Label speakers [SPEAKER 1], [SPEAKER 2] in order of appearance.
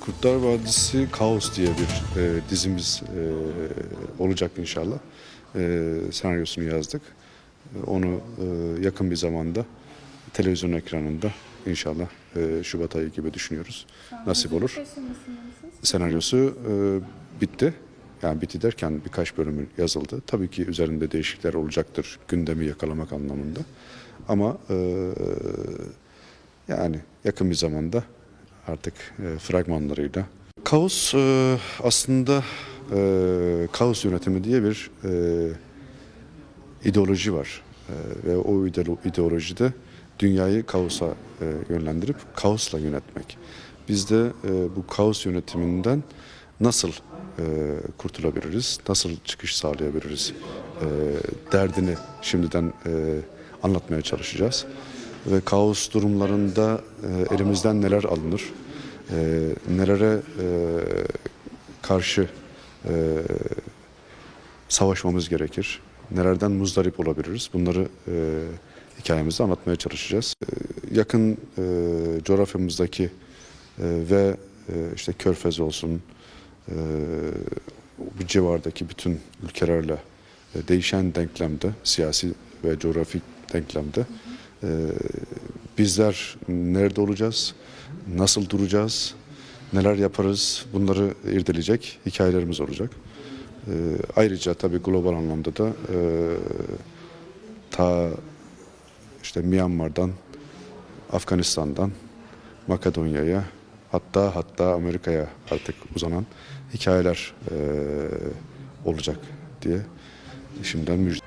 [SPEAKER 1] Kurtlar Vadisi Kaos diye bir e, dizimiz e, olacak inşallah. E, senaryosunu yazdık. Onu e, yakın bir zamanda televizyon ekranında inşallah e, Şubat ayı gibi düşünüyoruz. Nasip olur. Senaryosu e, bitti. Yani bitti derken birkaç bölümü yazıldı. Tabii ki üzerinde değişiklikler olacaktır gündemi yakalamak anlamında. Ama e, yani yakın bir zamanda artık e, fragmanlarıyla. Kaos e, aslında e, kaos yönetimi diye bir e, ideoloji var. Ve o ide- ideolojide dünyayı kaosa yönlendirip kaosla yönetmek. Biz de bu kaos yönetiminden nasıl kurtulabiliriz, nasıl çıkış sağlayabiliriz derdini şimdiden anlatmaya çalışacağız. Ve kaos durumlarında e, elimizden neler alınır, e, nelere e, karşı e, savaşmamız gerekir, nelerden muzdarip olabiliriz? Bunları hikayemizde anlatmaya çalışacağız. Yakın e, coğrafyamızdaki ve işte Körfez olsun, e, bu civardaki bütün ülkelerle değişen denklemde, siyasi ve coğrafik denklemde e, bizler nerede olacağız, nasıl duracağız, neler yaparız? Bunları irdeleyecek hikayelerimiz olacak. E, ayrıca tabii global anlamda da e, ta işte Myanmar'dan, Afganistan'dan, Makedonya'ya hatta hatta Amerika'ya artık uzanan hikayeler e, olacak diye şimdiden müjde